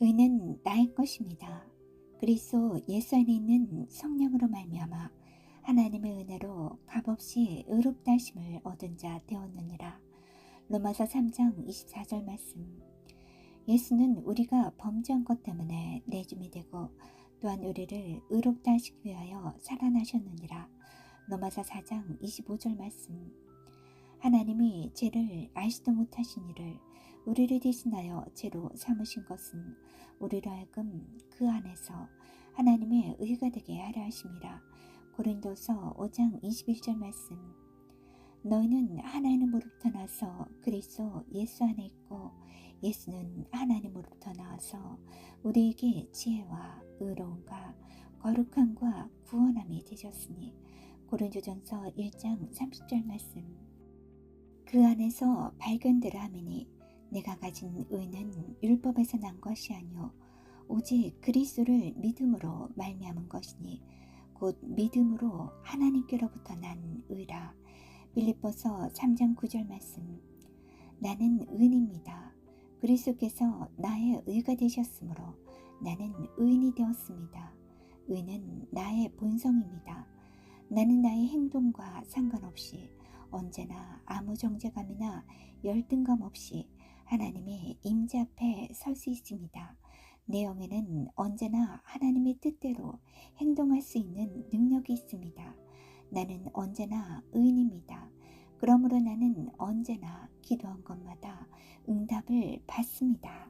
의는 나의 것입니다. 그리스도 예수 안에 있는 성령으로 말미암아 하나님의 은혜로 값없이 의롭다 하심을 얻은 자 되었느니라. 로마서 3장 24절 말씀. 예수는 우리가 범죄한 것 때문에 내줌이 되고 또한 우리를 의롭다 하시기 위하여 살아나셨느니라. 로마서 4장 25절 말씀. 하나님이 죄를 알지도 못하신 이를 우리를 대신하여 죄로 삼으신 것은 우리로 하여금 그 안에서 하나님의 의가 되게 하려 하심이라. 고린도서 5장 21절 말씀. 너희는 하나님으로부터 나서 그리스도 예수 안에 있고 예수는 하나님으로부터 나와서 우리에게 지혜와 의로움과 거룩함과 구원함이 되셨으니 고린도전서 1장 30절 말씀. 그 안에서 발견되라 하미니 내가 가진 의는 율법에서 난 것이 아니요 오직 그리스도를 믿음으로 말미암은 것이니 곧 믿음으로 하나님께로부터 난 의라. 빌립보서 3장 9절 말씀. 나는 의인입니다. 그리스도께서 나의 의가 되셨으므로 나는 의인이 되었습니다. 의는 나의 본성입니다. 나는 나의 행동과 상관없이 언제나 아무 정제감이나 열등감 없이 하나님의 임재 앞에 설 수 있습니다. 내 영에는 언제나 하나님의 뜻대로 행동할 수 있는 능력이 있습니다. 나는 언제나 의인입니다. 그러므로 나는 언제나 기도한 것마다 응답을 받습니다.